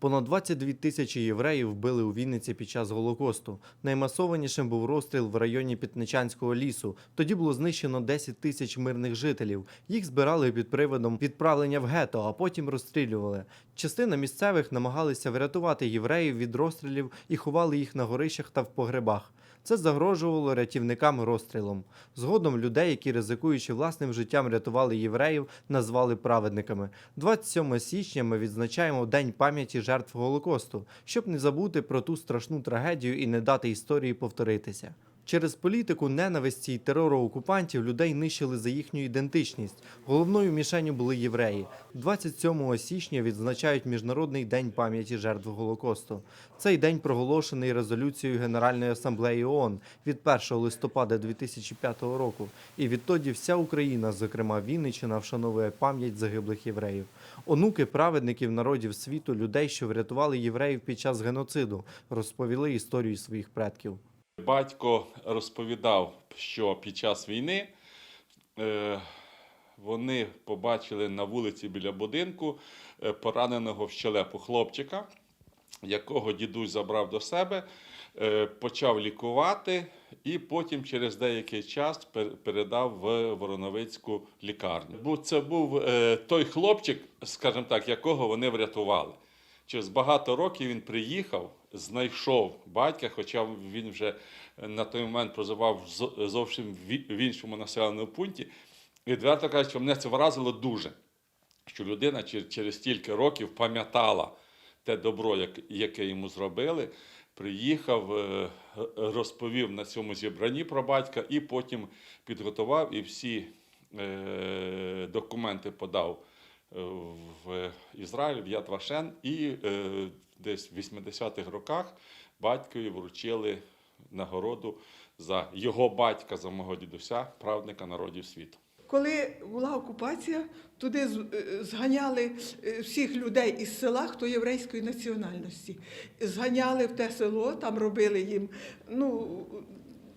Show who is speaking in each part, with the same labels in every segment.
Speaker 1: Понад 22 тисячі євреїв вбили у Вінниці під час Голокосту. Наймасованішим був розстріл в районі Пітничанського лісу. Тоді було знищено 10 тисяч мирних жителів. Їх збирали під приводом відправлення в гето, а потім розстрілювали. Частина місцевих намагалися врятувати євреїв від розстрілів і ховали їх на горищах та в погребах. Це загрожувало рятівникам розстрілом. Згодом людей, які ризикуючи власним життям рятували євреїв, назвали праведниками. 27 січня ми відзначаємо День пам'яті жертв Голокосту, щоб не забути про ту страшну трагедію і не дати історії повторитися. Через політику ненависті й терору окупантів людей нищили за їхню ідентичність. Головною мішенню були євреї. 27 січня відзначають Міжнародний день пам'яті жертв Голокосту. Цей день проголошений резолюцією Генеральної асамблеї ООН від 1 листопада 2005 року. І відтоді вся Україна, зокрема Вінниччина, вшановує пам'ять загиблих євреїв. Онуки праведників народів світу, людей, що врятували євреїв під час геноциду, розповіли історію своїх предків.
Speaker 2: Батько розповідав, що під час війни е, вони побачили на вулиці біля будинку е, пораненого в щелепу хлопчика, якого дідусь забрав до себе, е, почав лікувати і потім через деякий час передав в Вороновицьку лікарню. Бо це був той хлопчик, скажімо так, якого вони врятували. Через багато років він приїхав, знайшов батька, хоча він вже на той момент проживав зовсім в- іншому населеному пункті. Відверто кажучи, що мене це вразило дуже, що людина через стільки років пам'ятала те добро, яке йому зробили. Приїхав, е, розповів на цьому зібранні про батька, і потім підготував і всі е, документи подав е, в Ізраїль, в Яд Вашен, і е, десь в 80-х роках батькові вручили нагороду за його батька, за мого дідуся, праведника народів світу.
Speaker 3: Коли була окупація, туди е, зганяли е, всіх людей із села, хто єврейської національності. Зганяли в те село, там робили їм. Ну,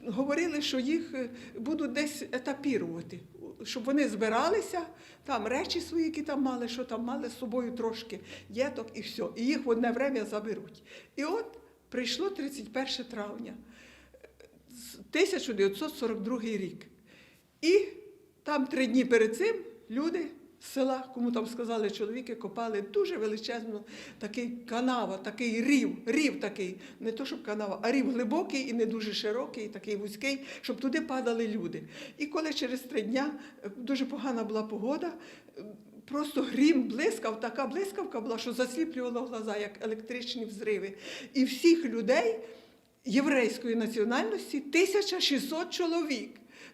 Speaker 3: говорили, що їх е, будуть десь етапірувати, щоб вони збиралися, там речі свої, які там мали, що там мали з собою трошки діток і все. І їх в одне время заберуть. І от прийшло 31 травня. 1942 рік. І там три дні перед цим люди села, кому там сказали чоловіки, копали дуже величезну такий канава, такий рів, рів такий, не то щоб канава, а рів глибокий і не дуже широкий, такий вузький, щоб туди падали люди. І коли через три дня е, дуже погана була погода, е, просто грім блискав, така блискавка була, що засліплювала глаза, як електричні взриви. І всіх людей єврейської національності 1600 чоловік.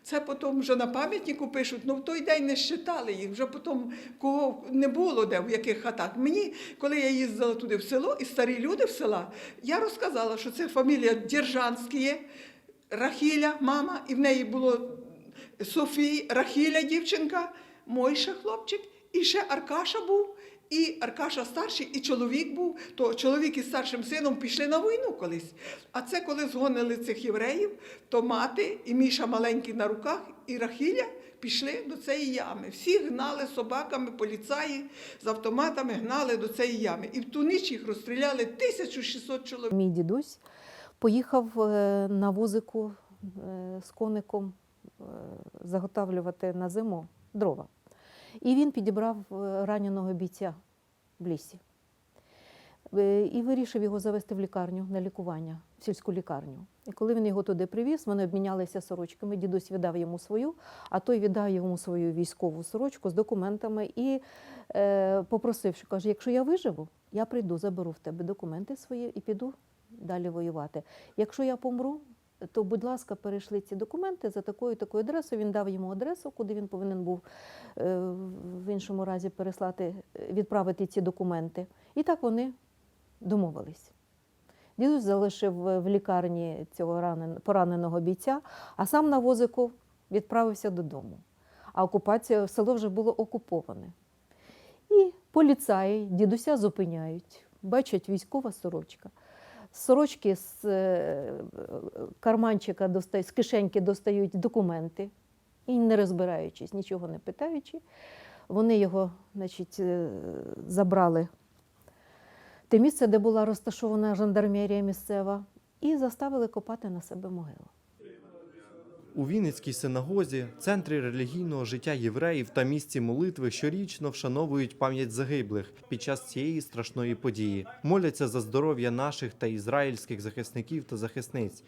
Speaker 3: Це потім вже на пам'ятнику пишуть, ну в той день не щитали їх, вже потім кого не було де, в яких хатах. Мені, коли я їздила туди в село, і старі люди в села, я розказала, що це фамілія Дєржанські, Рахіля, мама, і в неї було Софія, Рахіля дівчинка, Мойша хлопчик, і ще Аркаша був. І Аркаша старший, і чоловік був, то чоловік із старшим сином пішли на війну колись. А це коли згонили цих євреїв, то мати і Міша маленький на руках, і Рахіля пішли до цієї ями. Всі гнали собаками, поліцаї з автоматами гнали до цієї ями. І в ту ніч їх розстріляли 1600 чоловік.
Speaker 4: Мій дідусь поїхав е, на возику е, з коником е, заготавлювати на зиму дрова. І він підібрав е, раненого бійця в лісі. Е, І вирішив його завести в лікарню на лікування, в сільську лікарню. І коли він його туди привіз, вони обмінялися сорочками. Дідусь віддав йому свою, а той віддав йому свою військову сорочку з документами і е, попросив, каже: якщо я виживу, я прийду, заберу в тебе документи свої і піду далі воювати. Якщо я помру, то, будь ласка, перейшли ці документи за такою такою адресою. Він дав йому адресу, куди він повинен був е, в іншому разі переслати, е, відправити ці документи. І так вони домовились. Дідусь залишив в лікарні цього пораненого бійця, а сам на возику відправився додому. А окупація, село вже було окуповане. І поліцаї дідуся зупиняють, бачать військова сорочка. Сорочки з е, карманчика достають, з кишеньки достають документи і, не розбираючись, нічого не питаючи, вони його значить, е, забрали те місце, де була розташована жандармерія місцева, і заставили копати на себе могилу.
Speaker 1: У Вінницькій синагозі, центрі релігійного життя євреїв та місці молитви щорічно вшановують пам'ять загиблих під час цієї страшної події. Моляться за здоров'я наших та ізраїльських захисників та захисниць.